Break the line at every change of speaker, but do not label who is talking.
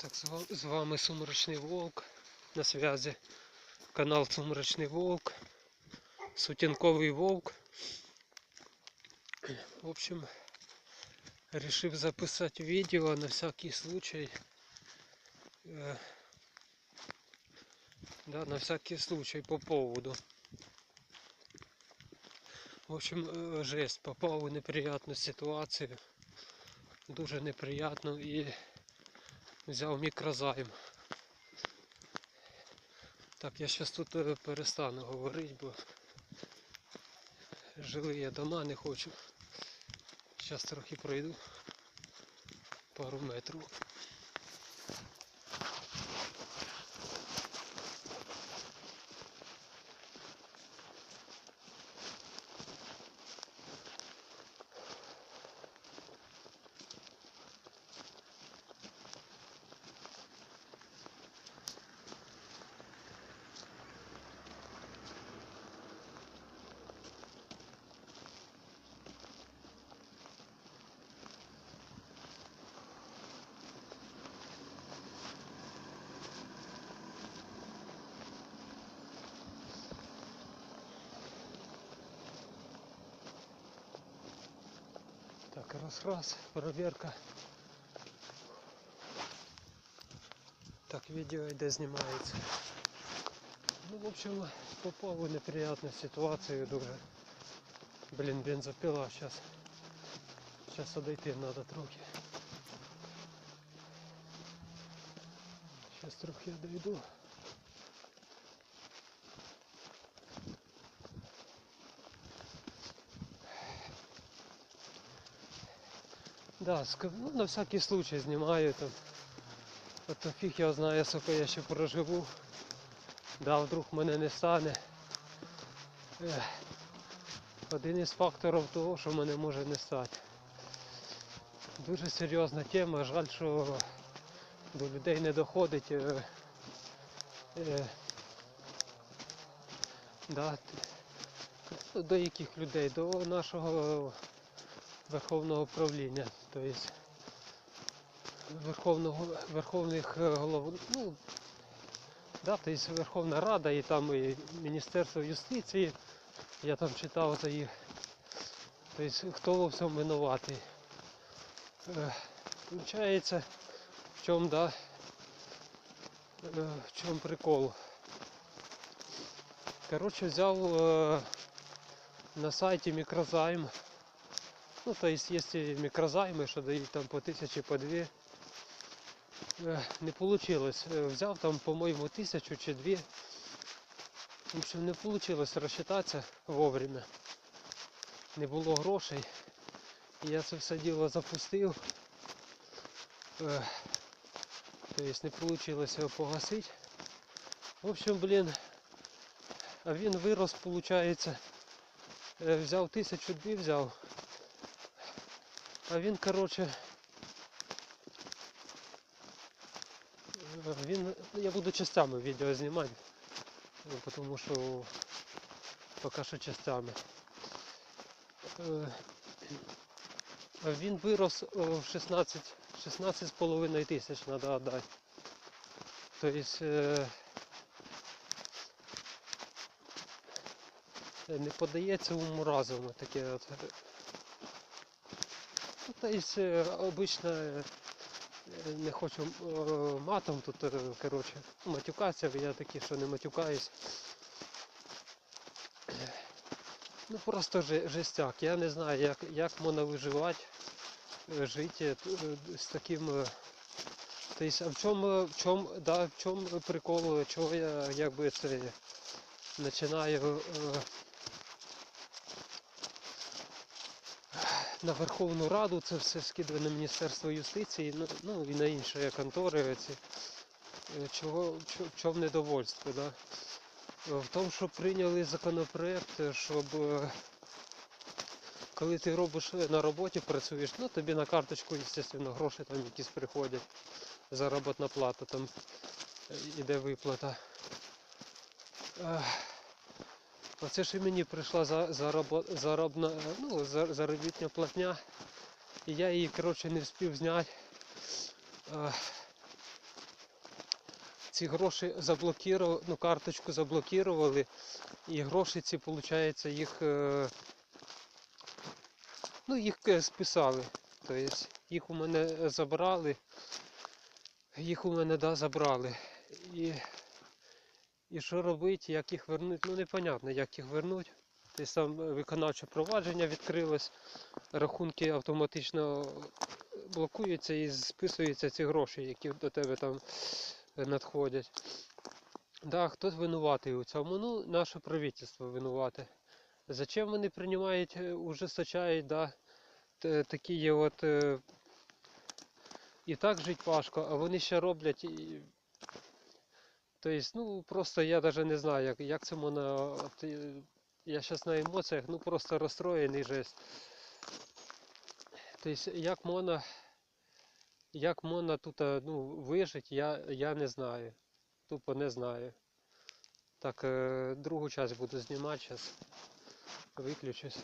Так, з вами Сумрачний Волк на зв'язі. Канал Сумрачний Волк. Сутінковий Вовк. В общем, решив записати відео на всякий случай. Э, да, на всякий случай по поводу. В общем, э, жесть, попав у неприятну ситуацію. Дуже неприятну і взяв мікрозайм. Так, я зараз тут е, перестану говорити, бо жили я дома не хочу. Зараз трохи пройду пару метрів. Так, раз-раз, проверка. Так, відео йде знімається. Ну, в общем, попав у неприятну ситуацію дуже. Блін, бензопила, зараз. Зараз одійти треба трохи. Зараз трохи дойду. Да, ну, на всякий случай знімаю там. То фіг я знаю, скільки я ще проживу. Да, вдруг мене не стане. Один із факторів того, що мене може не стати. Дуже серйозна тема, жаль, що до людей не доходить. Е, е, да, до яких людей? До нашого Верховного правління, тобто Верховного, Верховних е, голов, ну, да, тобто Верховна Рада і там і Міністерство юстиції, я там читав за їх, тобто хто во всьому винуватий. Получається, в чому, да, е, в чому прикол. Коротше, взяв на сайті мікрозайм. Ну, то есть, есть и микрозаймы, что дают там по тысяче, по две. Э, Не получилось. Э, Взяв там, по-моему, тысячу чи две. В общем, не получилось рассчитаться вовремя. Не було грошей. І я це все діло запустив. Е, То есть не получилось його погасити. В общем, блін, а він вирос, получається. е, Взяв тисячу дві взяв. А він, коротше. Він. Я буду частями відео знімати. ну, Тому що поки що частями. Е, Він вирос в 16, 16,5 тисяч треба віддати. Тобто е, не подається уму разуму таке от. Е, обично е, е, не хочу е, матом тут, коротше, матюкатися, я такий, що не матюкаюсь. Ну просто жестяк. Я не знаю, як, як можна виживати, жити з таким. Тобто, а в чому, в чому, да, в чому прикол, чого я якби це починаю на Верховну Раду це все скидує на Міністерство юстиції, ну, ну і на інші контори. Ці. Е, Чого, чо- в чому недовольство, да? В тому, що прийняли законопроект, щоб е, коли ти робиш е, на роботі, працюєш, ну тобі на карточку, звісно, гроші там якісь приходять, заробітна плата там іде виплата. Оце ж і мені прийшла заробна, ну, зар- заробітня платня. І я її, коротше, не встиг зняти. Е, ці гроші заблокували, ну карточку заблокували, і гроші ці, виходить, їх, е, ну, їх е, списали. Тобто їх у мене забрали, їх у мене да, забрали. І, і що робити, як їх вернути? Ну непонятно, як їх вернути. Тобто там виконавче провадження відкрилось, рахунки автоматично блокуються і списуються ці гроші, які до тебе там е, надходять. Да, хтось винуватий у цьому? Ну, наше правительство винувате. Зачем вони приймають, е, ужесточають, да, такі от. е, І так жить важко, а вони ще роблять. Тобто, ну просто я навіть не знаю, як, як це можна. от, е, Я зараз на емоціях, ну просто розстроєний жесть. Тобто, як можна, як можна тут е, ну, вижити, я, я не знаю. Тупо не знаю. Так, е, другу часть буду знімати зараз. Виключусь.